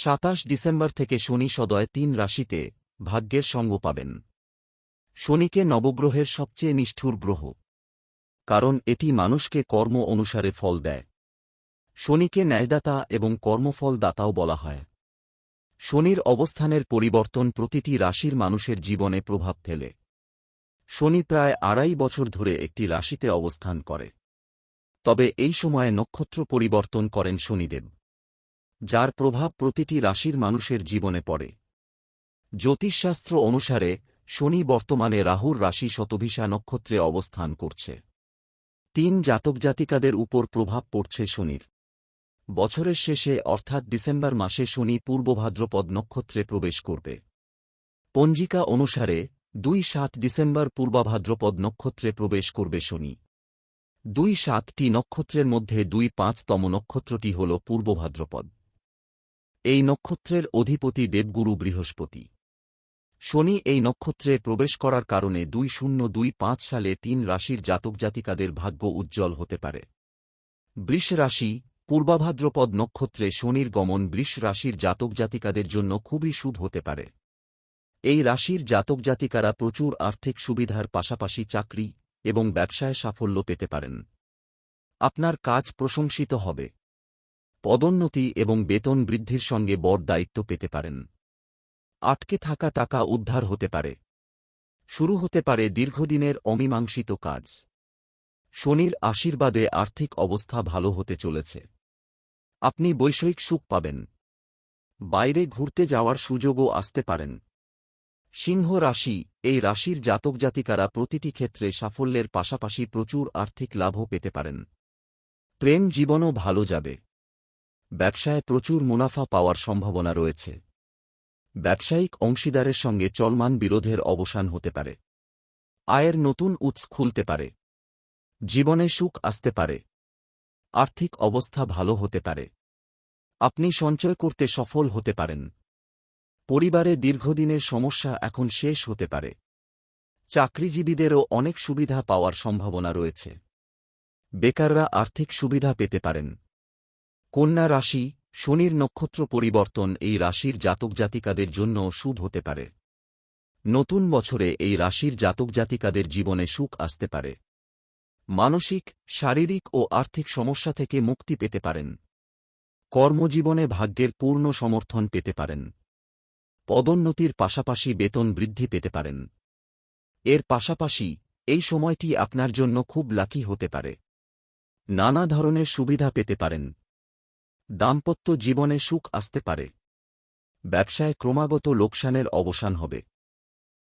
সাতাশ ডিসেম্বর থেকে শনি সদয় তিন রাশিতে ভাগ্যের সঙ্গ পাবেন। শনিকে নবগ্রহের সবচেয়ে নিষ্ঠুর গ্রহ। কারণ এটি মানুষকে কর্ম অনুসারে ফল দেয়। শনিকে ন্যায়দাতা এবং কর্মফলদাতাও বলা হয়। শনির অবস্থানের পরিবর্তন প্রতিটি রাশির মানুষের জীবনে প্রভাব ফেলে। শনি প্রায় আড়াই বছর ধরে একটি রাশিতে অবস্থান করে। তবে এই সময়ে নক্ষত্র পরিবর্তন করেন শনিদেব। যার প্রভাব প্রতিটি রাশির মানুষের জীবনে পড়ে। জ্যোতিষশাস্ত্র অনুসারে, শনি বর্তমানে রাহুর রাশি শতভিসা নক্ষত্রে অবস্থান করছে। তিন জাতক জাতিকাদের উপর প্রভাব পড়ছে শনির। বছরের শেষে, অর্থাৎ ডিসেম্বর মাসে শনি পূর্বভাদ্রপদ নক্ষত্রে প্রবেশ করবে। পঞ্জিকা অনুসারে, দুই সাত ডিসেম্বর পূর্বাভাদ্রপদ নক্ষত্রে প্রবেশ করবে শনি। দুই সাতটি নক্ষত্রের মধ্যে দুই পাঁচতম নক্ষত্রটি হল পূর্বভাদ্রপদ। এই নক্ষত্রের অধিপতি দেবগুরু বৃহস্পতি। শনি এই নক্ষত্রে প্রবেশ করার কারণে দুই শূন্য দুই পাঁচ সালে তিন রাশির জাতক জাতিকাদের ভাগ্য উজ্জ্বল হতে পারে। বৃষ রাশি, পূর্বাভাদ্রপদ নক্ষত্রে শনির গমন বৃষ রাশির জাতক জাতিকাদের জন্য খুবই শুভ হতে পারে। এই রাশির জাতক জাতিকারা প্রচুর আর্থিক সুবিধার পাশাপাশি চাকরি এবং ব্যবসায় সাফল্য পেতে পারেন। আপনার কাজ প্রশংসিত হবে। পদোন্নতি এবং বেতন বৃদ্ধির সঙ্গে বড় দায়িত্ব পেতে পারেন। আটকে থাকা টাকা উদ্ধার হতে পারে। শুরু হতে পারে দীর্ঘদিনের অমীমাংসিত কাজ। শনির আশীর্বাদে আর্থিক অবস্থা ভালো হতে চলেছে। আপনি বৈষয়িক সুখ পাবেন। বাইরে ঘুরতে যাওয়ার সুযোগও আসতে পারেন। সিংহ রাশি, এই রাশির জাতক জাতিকারা প্রতিটি ক্ষেত্রে সাফল্যের পাশাপাশি প্রচুর আর্থিক লাভও পেতে পারেন। প্রেম জীবনও ভালো যাবে। ব্যবসায় প্রচুর মুনাফা পাওয়ার সম্ভাবনা রয়েছে। ব্যবসায়িক অংশীদারের সঙ্গে চলমান বিরোধের অবসান হতে পারে। আয়ের নতুন উৎস খুলতে পারে। জীবনে সুখ আসতে পারে। আর্থিক অবস্থা ভালো হতে পারে। আপনি সঞ্চয় করতে সফল হতে পারেন। পরিবারে দীর্ঘদিনের সমস্যা এখন শেষ হতে পারে। চাকরিজীবীদেরও অনেক সুবিধা পাওয়ার সম্ভাবনা রয়েছে। বেকাররা আর্থিক সুবিধা পেতে পারেন। কন্যা রাশি, শনির নক্ষত্র পরিবর্তন এই রাশির জাতক জাতিকাদের জন্য শুভ হতে পারে। নতুন বছরে এই রাশির জাতক জাতিকাদের জীবনে সুখ আসতে পারে। মানসিক, শারীরিক ও আর্থিক সমস্যা থেকে মুক্তি পেতে পারেন। কর্মজীবনে ভাগ্যের পূর্ণ সমর্থন পেতে পারেন। পদোন্নতির পাশাপাশি বেতন বৃদ্ধি পেতে পারেন। এর পাশাপাশি এই সময়টি আপনার জন্য খুব লাকি হতে পারে। নানা ধরনের সুবিধা পেতে পারেন। দাম্পত্য জীবনে সুখ আসতে পারে। ব্যবসায় ক্রমাগত লোকসানের অবসান হবে।